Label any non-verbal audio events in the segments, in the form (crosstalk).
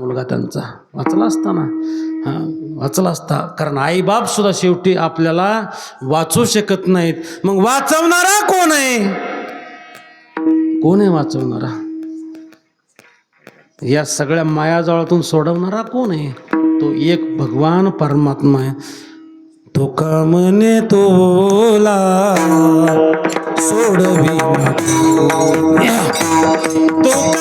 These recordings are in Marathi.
मुलगा त्यांचा वाचला असता ना हां वाचला असता. कारण आईबाप सुद्धा शेवटी आपल्याला वाचू शकत नाहीत. मग वाचवणारा कोण आहे? कोण आहे वाचवणारा? या सगळ्या मायाजाळातून सोडवणारा कोण आहे? तो एक भगवान परमात्मा आहे. तो का तोला सोडवी तो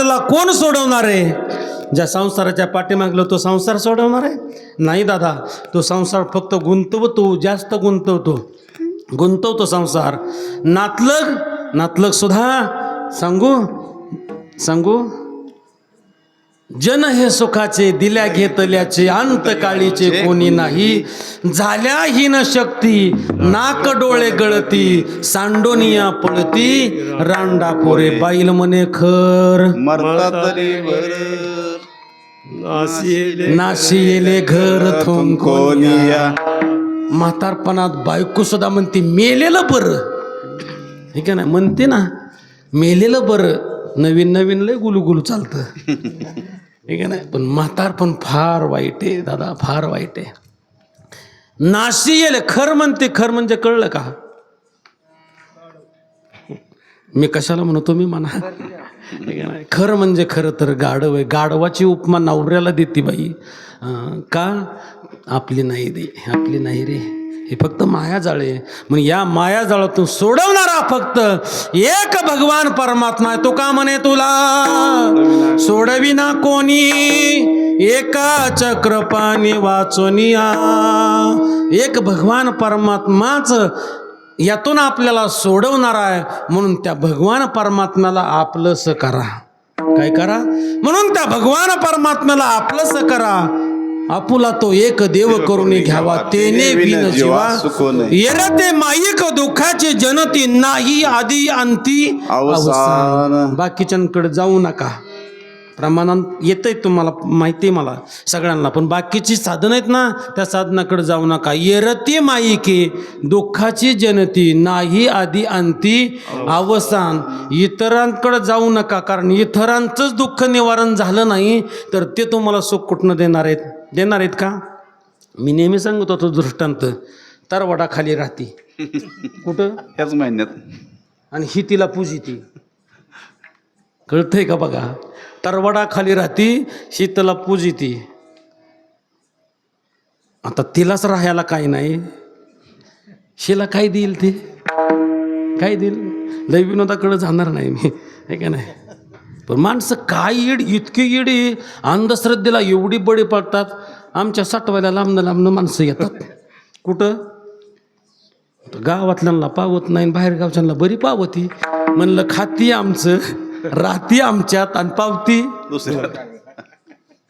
आपल्याला कोण सोडवणार आहे? ज्या संसाराच्या पाठीमागलं तो संसार सोडवणार आहे? नाही दादा तो संसार फक्त गुंतवतो जास्त गुंतवतो. गुंतवतो संसार. नातलग नातलग सुद्धा. सांगू? सांगू? जन हे सुखाचे दिल्या घेतल्याचे अंतकाळीचे कोणी नाही. झाल्या ही न शक्ती नाक डोळे गळती सांडोनिया पळती रांडा पोरे बाईल म्हणे खर. मरता तरी बर नाशी येले घर थोंकोनिया. कोनिया म्हातारपणात बायको सुद्धा म्हणते मेलेलं बरं. हे का नाही? म्हणते ना मेलेलं बरं. नवीन नवीन लय गुलुगुलू चालतं. (laughs) ठीक आहे ना? पण म्हातार पण फार वाईट आहे दादा फार वाईट आहे. नाशी येले खर म्हणते खर म्हणजे कळलं का? मी कशाला म्हणतो मी म्हणा. खरं म्हणजे खरं तर गाढव आहे. गाढवाची उपमा नवऱ्याला देते बाई. का? आपली नाही दे आपली नाही रे. हे फक्त मायाजाळे मग या मायाजाळातून सोडवणारा फक्त एक भगवान परमात्मा आहे. तो का म्हणे तुला? सोडविना कोणी. एका चक्रपाणी वाचोनिया. एक भगवान परमात्माच यातून आपल्याला सोडवणार आहे. म्हणून त्या भगवान परमात्म्याला आपलंसं करा. काय करा? म्हणून त्या भगवान परमात्म्याला आपलंसं करा. आपुला तो एक देव करून घ्यावा. तेने बिन जीवा. येरते माईक दुःखाची जनती नाही आधी अंती अवसान. बाकीच्यांकडे जाऊ नका. प्रमाणात येतंय तुम्हाला माहिती आहे मला सगळ्यांना पण बाकीची साधनं आहेत ना त्या साधनाकडे जाऊ नका. येरती माईके दुःखाची जनती नाही आधी अंती अवसान. इतरांकडे जाऊ नका कारण इतरांचंच दुःख निवारण झालं नाही तर ते तुम्हाला सुख कुठनं देणार आहेत? देणार आहेत का? मी नेहमी सांगत होतो दृष्टांत तरवडाखाली राहते. (laughs) कुठं? ह्याच महिन्यात. आणि ही तिला पूजिती कळतंय का बघा? तरवडा खाली राहती ही तिला पूजिती आता तिलाच राहायला काही नाही. शिला काय देईल ते? काय देईल? लय विनोदाकडे जाणार नाही मी. हे का नाही? पण माणसं काय येड इतकी येडी अंधश्रद्धेला एवढी बळी पडतात. आमच्या साठवायला लांबनं लांबनं माणसं येतात. कुठं? गावातल्यांना पावत नाही बाहेर गावच्यांना बरी पावती. म्हणलं खाती आमचं राहती आमच्यात आणि पावती दुसऱ्या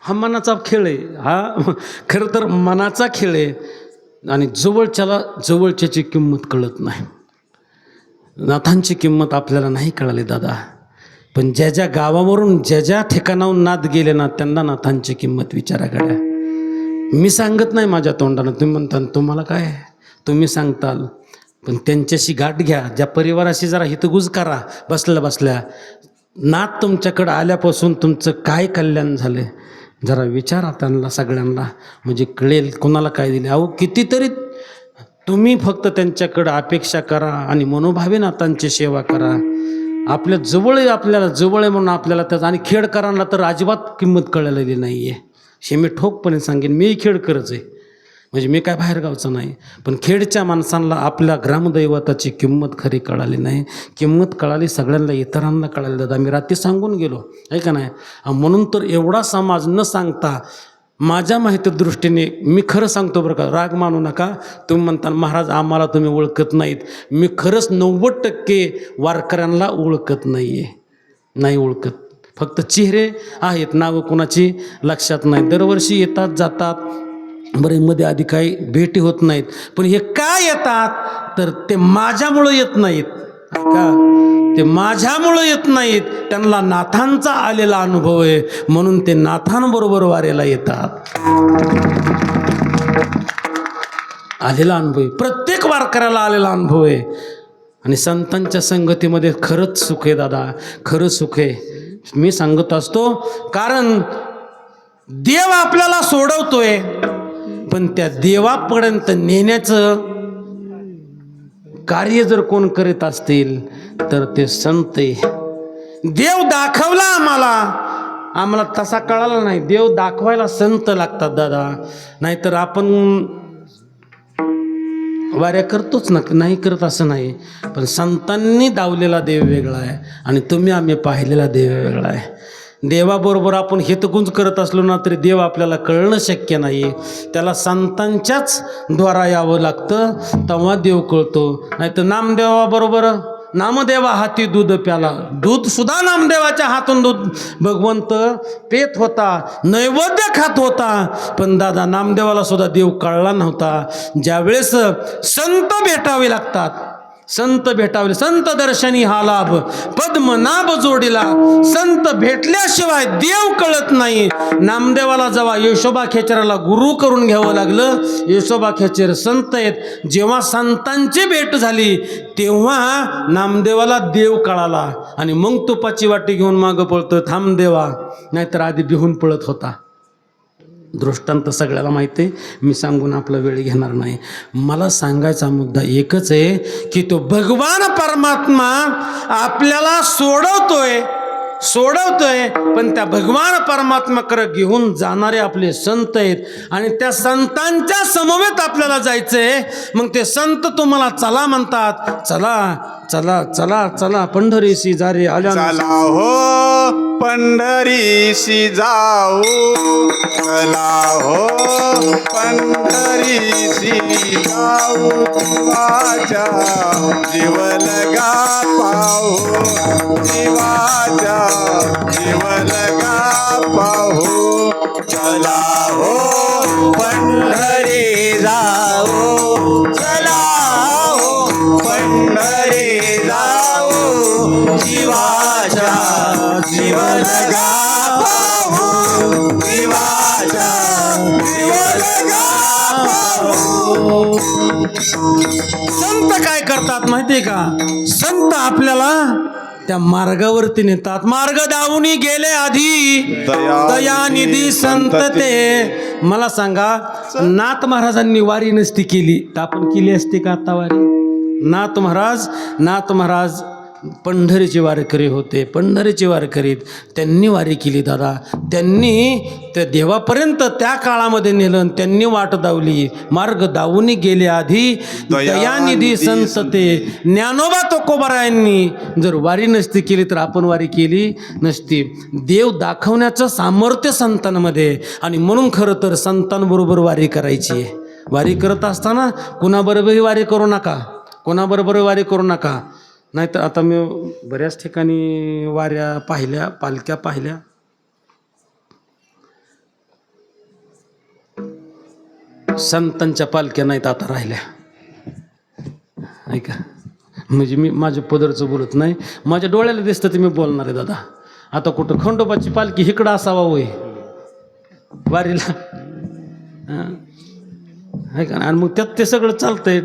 हा मनाचा खेळ आहे. हा खरं तर मनाचा खेळ आहे. आणि जवळच्याला जवळच्याची किंमत कळत नाही. नाथांची किंमत आपल्याला नाही कळाली दादा. पण ज्या ज्या गावावरून ज्या ज्या ठिकाणाहून नाद गेले ना त्यांना नाथांची किंमत विचारा गड्या. मी सांगत नाही माझ्या तोंडानं. तुम्ही म्हणता तुम्हाला काय? तुम्ही सांगताल. पण त्यांच्याशी गाठ घ्या. ज्या परिवाराशी जरा हितगुज करा बसल्या बसल्या. नात तुमच्याकडं आल्यापासून तुमचं काय कल्याण झालं जरा विचारा त्यांना सगळ्यांना. म्हणजे कळेल कोणाला काय दिले अहो कितीतरी तुम्ही फक्त त्यांच्याकडं अपेक्षा करा आणि मनोभावे नातांची सेवा करा. आपल्या जवळ आहे आपल्याला जवळ आहे म्हणून आपल्याला त्याचा आणि खेडकरांना तर अजिबात किंमत कळलेली नाही आहे. हे मी ठोकपणे सांगेन मी खेडकरच आहे. म्हणजे मी काय बाहेरगावचं नाही पण खेडच्या माणसांना आपल्या ग्रामदैवताची किंमत खरी कळाली नाही. किंमत कळाली सगळ्यांना इतरांना कळाली. दादा मी रात्री सांगून गेलो आहे का नाही म्हणून तर एवढा समाज न सांगता माझ्या माहिती दृष्टीने मी खरं सांगतो बरं का राग मानू नका. तुम्ही म्हणता महाराज आम्हाला तुम्ही ओळखत नाहीत. मी खरंच नव्वद टक्के वारकऱ्यांना ओळखत नाही आहे नाही ओळखत. फक्त चेहरे आहेत नावं कोणाची लक्षात नाही. दरवर्षी येतात जातात. बरे मध्ये आधी काही भेटी होत नाहीत. पण हे का येतात? तर ते माझ्यामुळं येत नाहीत. का? ते माझ्यामुळं येत नाहीत. त्यांना नाथांचा आलेला अनुभव आहे. म्हणून ते नाथांबरोबर वारेला येतात. आलेला अनुभव आहे. प्रत्येक वारकऱ्याला आलेला अनुभव आहे. आणि संतांच्या संगतीमध्ये खरंच सुख आहे दादा. खरंच सुख आहे. मी सांगत असतो कारण देव आपल्याला सोडवतोय. पण त्या देवापर्यंत नेण्याचं कार्य जर कोण करीत असतील तर ते संत आहे. देव दाखवला आम्हाला. आम्हाला तसा कळाला नाही. देव दाखवायला संत लागतात दादा. नाहीतर आपण वाऱ्या करतोच ना नाही करत असं नाही. पण संतांनी दावलेला देव वेगळा आहे आणि तुम्ही आम्ही पाहिलेला देव वेगळा आहे. देवाबरोबर आपण हितगुंज करत असलो ना तरी देव आपल्याला कळणं शक्य नाही. त्याला संतांच्याच द्वारा यावं लागतं तेव्हा देव कळतो. नाही तर नामदेवाबरोबर नामदेवा हाती दूध प्याला. दूध सुद्धा नामदेवाच्या हातून दूध. भगवंत पेत होता नैवेद्य खात होता पण दादा नामदेवाला सुद्धा देव कळला नव्हता. ज्यावेळेस संत भेटावे लागतात संत भेटावले. संत दर्शनी हा लाभ. पद्मनाभ जोडीला संत भेटल्याशिवाय देव कळत नाही. नामदेवाला जेव्हा यशोबा खेचराला गुरु करून घ्यावं लागलं. यशोबा खेचर संत आहेत. जेव्हा संतांची भेट झाली तेव्हा नामदेवाला देव कळाला. आणि मग तुपाची वाटी घेऊन मागं पळतो थांब देवा. नाहीतर आधी बिहून पळत होता. दृष्टांत सगळ्याला माहिती आहे. मी सांगून आपला वेळ घेणार नाही. मला सांगायचा मुद्दा एकच आहे की तो भगवान परमात्मा आपल्याला सोडवतोय सोडवतोय पण त्या भगवान परमात्माकडे घेऊन जाणारे आपले संत आहेत. आणि त्या संतांच्या समवेत आपल्याला जायचंय. मग ते संत तुम्हाला चला म्हणतात. चला चला चला चला पंढरीशी जारी आल्या चला हो. पंढरीशी जाऊ. चला हो पंढरीशी जाऊ. देवाच्या जीवलगा पाहू. देवाच्या जीवलगा पाहू. चला हो पंढरी जाऊ. चला हो पंढरी जाऊ. जीवाच्या जीवलगा जीवाच्या संत काय करतात माहितीये का? संत आपल्याला त्या मार्गावरती नेतात. मार्ग दावणी गेले आधी. दया- दयानिधी संत ते मला सांगा नाथ महाराजांनी वारी नसती केली. तर आपण केली असती का आता वारी? नाथ महाराज नाथ महाराज पंढरीचे वारकरी होते पंढरीचे वारकरीत त्यांनी वारी केली दादा. त्यांनी त्या देवापर्यंत त्या काळामध्ये नेलं त्यांनी वाट दावली. मार्ग दावून गेले आधी दयानिधी संत ते ज्ञानोबा तुकोबारायांनी जर वारी नसती केली तर आपण वारी केली नसती. देव दाखवण्याचं सामर्थ्य संतांमध्ये. आणि म्हणून खरं तर संतांबरोबर वारी करायची. आहे वारी करत असताना कुणाबरोबरही वारी करू नका. कोणाबरोबर वारी करू नका. नाहीतर आता मी बऱ्याच ठिकाणी वाऱ्या पाहिल्या पालख्या पाहिल्या. संतांच्या पालख्या नाहीत आता राहिल्या. ऐका. म्हणजे मी माझ्या पदरचं बोलत नाही. माझ्या डोळ्याला दिसतं ते मी बोलणार आहे दादा. आता कुठं खंडोबाची पालखी इकडं असावा होय. वारीला. ऐका आणि मग त्यात ते सगळं चालतंय.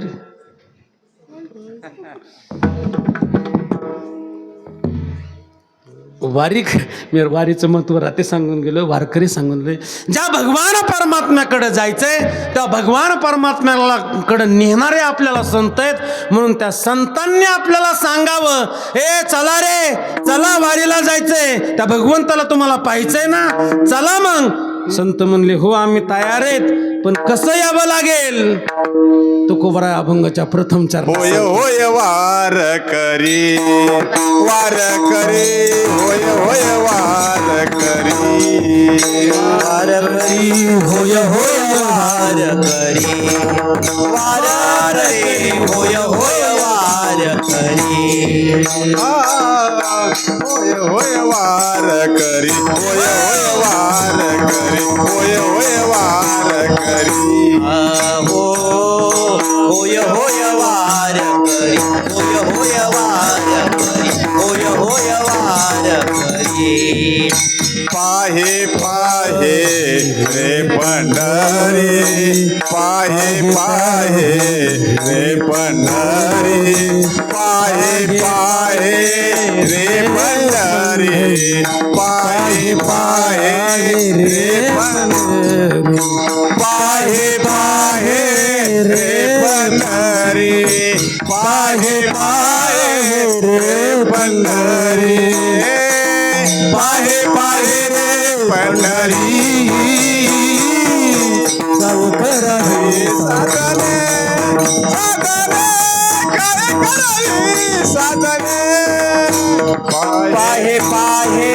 वारीक मी वारीचं महत्त्व राते सांगून गेलो वारकरी सांगून गेले. ज्या भगवान परमात्म्याकडे जायचंय त्या भगवान परमात्म्याला कडे नेणारे आपल्याला संत आहेत. म्हणून त्या संतांनी आपल्याला सांगावं ए चला रे चला वारीला जायचंय. त्या भगवंताला तुम्हाला पाहायचंय ना? चला मग. संत म्हणले हो आम्ही तयार आहेत पण कसं यावं लागेल? तुकोबरा अभंगाच्या प्रथम चार होय होय वार करी वार करी होय होय वार करी. वार करी होय होय वार करी. वार करी होय होय वार करी. होय होय वार करी होय करी होय होय वार करी. हो होय होय वार करी होय होय वार करी होय होय वार करी. पाहे पाहे रे पंढरी पाहे पाहे रे पंढरी पाहे पाहे रे पंढरी. पाहे पाहे रे पंढरी पाहे पाहे रे पंढरी पाहे पाहे रे पंढरी पाहे पाहे रे पण सावकाराने साधने साधने साधने पाहे पाहे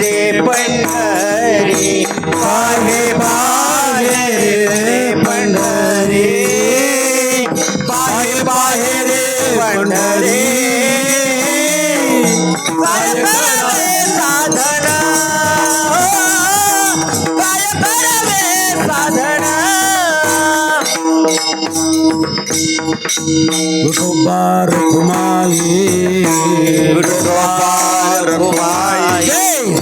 रे पंढरी पाहे पाहे रे पंढरी पाहे पाहे रे Pandhari. Rukubar Kumali Rukubar Kumali